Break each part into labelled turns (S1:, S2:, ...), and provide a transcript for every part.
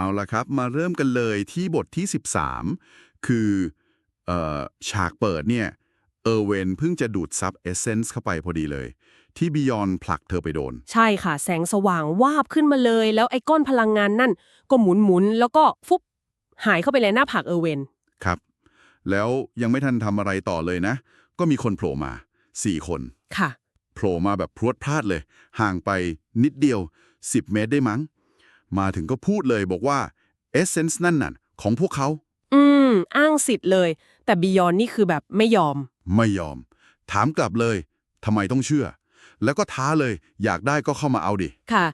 S1: เอาละครับ มาเริ่มกันเลยที่บทที่ 13 คือเอ่อฉากเปิดเนี่ยเออร์เวนเพิ่งจะดูดซับเอเซนส์เข้าไปพอดีเลย ที่บิยอนผลักเธอไปโดน
S2: ใช่ค่ะ แสงสว่างวาบขึ้นมาเลย แล้วไอ้ก้อนพลังงานนั่น ก็หมุนหมุนๆแล้วก็ฟุบหายเข้าไปในหน้าผากเออร์เวน
S1: ครับ แล้วยังไม่ทันทำอะไรต่อเลยนะ ก็มีคนโผล่มา4คน
S2: ค่ะ
S1: โผล่มาแบบพรวดพลาดเลย ห่างไปนิดเดียว 10 เมตรได้มั้ง มาถึงก็พูดเลยบอกว่าเอเซนส์นั่นน่ะของพวกเขา
S2: อืม อ้างสิทธิ์เลย แต่บิยอนนี่คือแบบไม่ยอม
S1: ไม่ยอม ถามกลับเลยทำไมต้องเชื่อ แล้วก็ท้าเลย อยากได้ก็เข้ามาเอาดิ
S2: ค่ะ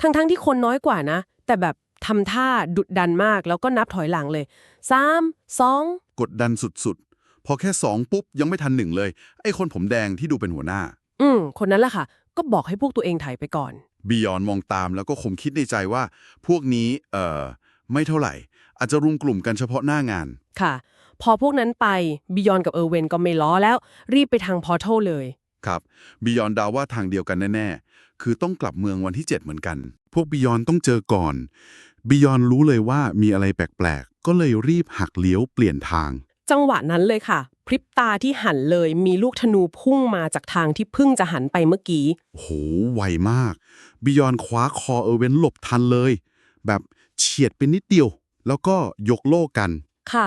S2: ทั้งๆที่คนน้อยกว่านะ แต่แบบทำท่าดุดดันมาก แล้วก็นับถอยหลังเลยสามสอง
S1: กดดันสุดๆ พอแค่สองปุ๊บยังไม่ทันหนึ่งเลย ไอ้คนผมแดงที่ดูเป็นหัวหน้า
S2: อืม คนนั้นแหละค่ะ ก็บอกให้พวกตัวเองถ่ายไปก่อน
S1: บียอนมองตามแล้วก็คงคิดในใจว่า พวกนี้เอ่อไม่เท่าไหร่ อาจจะรุมกลุ่มกันเฉพาะหน้างาน
S2: ค่ะ พอพวกนั้นไปบิยอนกับเออร์เวนก็ไม่ล้อแล้ว รีบไปทางพอร์ทัลเลย
S1: ครับบียอนเดาว่าทางเดียวกันแน่ๆ คือต้องกลับเมืองวันที่ 7 เหมือนกัน พวกบียอนต้องเจอก่อนบียอนรู้เลยว่ามีอะไรแปลกๆ ก็เลยรีบหักเลี้ยวเปลี่ยนทาง
S2: จังหวะนั้นเลยค่ะ พริบตาที่หันเลยมีลูกธนูพุ่งมาจากทางที่เพิ่งจะหันไปเมื่อกี้
S1: โหไวมากบียอนคว้าคอเออร์เวนหลบทันเลย แบบเฉียดไปนิดเดียว แล้วก็ยกโล่กัน
S2: ค่ะ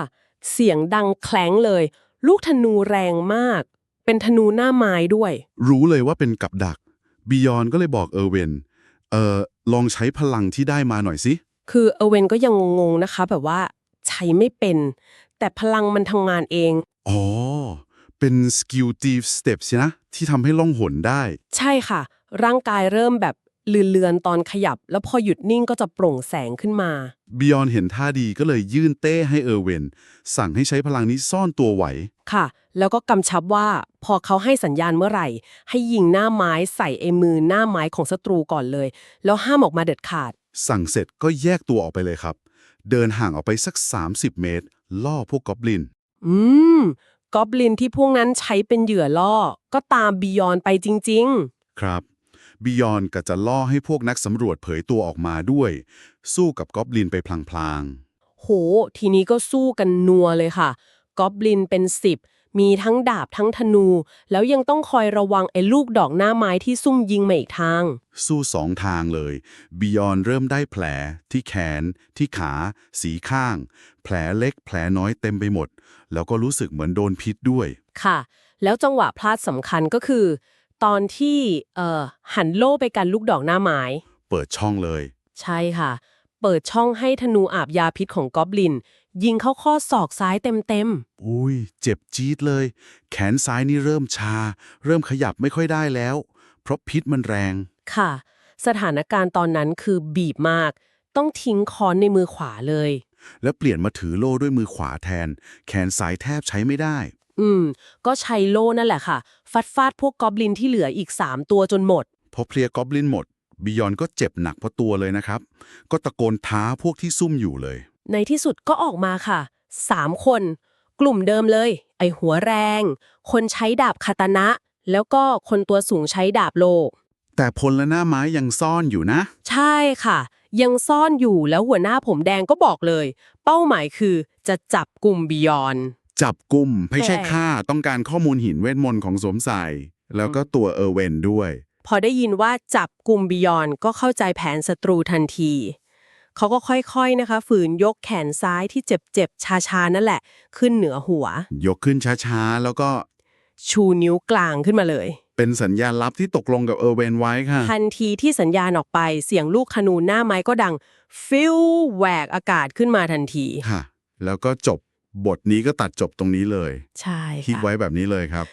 S2: เสียงดังแคล้งเลย ลูกธนูแรงมาก เป็นธนูหน้าไม้ด้วย
S1: รู้เลยว่าเป็นกับดักบียอนก็เลยบอกเออร์เวนเอ่อลองใช้พลังที่ได้มาหน่อยสิ
S2: คือเออร์เวนก็ยังงงๆนะคะ แบบว่าใช้ไม่เป็น แต่พลังมันทำงานเอง
S1: อ๋อ เป็นสกิลตีฟสเต็ปสินะ ที่ทำให้ล่องหนได้
S2: ใช่ค่ะ ร่างกายเริ่มแบบเลือนๆตอนขยับ แล้วพอหยุดนิ่งก็จะโปร่งแสงขึ้นมา
S1: บิยอนเห็นท่าดีก็เลยยื่นเต้ให้เออร์เวน สั่งให้ใช้พลังนี้ซ่อนตัวไว้
S2: ค่ะ แล้วก็กำชับว่าพอเขาให้สัญญาณเมื่อไหร่ ให้ยิงหน้าไม้ใส่ไอ้มือหน้าไม้ของศัตรูก่อนเลย แล้วห้ามออกมาเด็ดขาด
S1: สั่งเสร็จก็แยกตัวออกไปเลยครับ เดินห่างออกไปสัก 30 เมตร ล่อพวกกอบลิน
S2: อืมกอบลินที่พวกนั้นใช้เป็นเหยื่อล่อ ก็ตามบียอนไปจริง
S1: ครับบิยอนก็จะล่อให้พวกนักสำรวจเผยตัวออกมาด้วย สู้กับกอบลินไปพลาง
S2: ๆ โห ทีนี้ก็สู้กันนัวเลยค่ะ กอบลินเป็นสิบ มีทั้งดาบทั้งธนู แล้วยังต้องคอยระวังไอ้ลูกดอกหน้าไม้ที่ซุ่มยิงมาอีกทาง
S1: ๆสู้สองทางเลยบิยอนเริ่มได้แผลที่แขน ที่ขา สีข้าง แผลเล็กแผลน้อยเต็มไปหมด แล้วก็รู้สึกเหมือนโดนพิษด้วย
S2: ค่ะ แล้วจังหวะพลาดสำคัญก็คือ ตอนที่เอ่อหันโล่ไปกันลูกดอกหน้าไม้
S1: เปิดช่องเลย
S2: ใช่ค่ะ เปิดช่องให้ธนูอาบยาพิษของกอบลิน ยิงเข้าข้อศอกซ้ายเต็ม
S1: อุ้ย เจ็บจี๊ดเลย แขนซ้ายนี่เริ่มชา เริ่มขยับไม่ค่อยได้แล้ว เพราะพิษมันแรง
S2: ๆ ค่ะ สถานการณ์ตอนนั้นคือบีบมาก ต้องทิ้งค้อนในมือขวาเลย
S1: แล้วเปลี่ยนมาถือโล่ด้วยมือขวาแทน แขนซ้ายแทบใช้ไม่ได้
S2: อืม ก็ใช้โล่นั่นแหละค่ะ ฟัดฟาดพวกกอบลินที่เหลืออีก 3 ตัวจนหมด
S1: พอเพลียกอบลินหมด บิยอนก็เจ็บหนักพอตัวเลยนะครับ ก็ตะโกนท้าพวกที่ซุ่มอยู่เลย
S2: ในที่สุดก็ออกมาค่ะ3คน กลุ่มเดิมเลย ไอหัวแรง คนใช้ดาบคาตานะ แล้วก็คนตัวสูงใช้ดาบโล
S1: แต่พลและหน้าไม้ยังซ่อนอยู่นะ
S2: ใช่ค่ะ ยังซ่อนอยู่แล้วหัวหน้าผมแดงก็บอกเลย เป้าหมายคือจะจับกลุ่มบิยอน
S1: จับกลุ่มไม่ใช่
S2: แต่
S1: ฆ่าต้องการข้อมูลหินเวทมนต์ของสวมใส่แล้วก็ตัวเออร์เวนด้วย
S2: พอได้ยินว่าจับกลุ่มบิยอนก็เข้าใจแผนศัตรูทันที เขาก็ค่อยๆนะคะ ฝืนยกแขนซ้ายที่เจ็บๆชาๆนั่นแหละ ขึ้นเหนือหัว
S1: ยกขึ้นช้าๆ แล้วก็
S2: ชูนิ้วกลางขึ้นมาเลย
S1: เป็นสัญญาณลับที่ตกลงกับเออร์เวนไว้ค่ะ
S2: ทันทีที่สัญญาณออกไปเสียงลูกขนูนหน้าไม้ก็ดัง ฟิวแหวกอากาศขึ้นมาทันที
S1: ค่ะ แล้วก็จบบทนี้ก็ตัดจบตรงนี้เลย
S2: ใช่
S1: คิด
S2: ค่ะ
S1: ไว้แบบนี้เลยครับ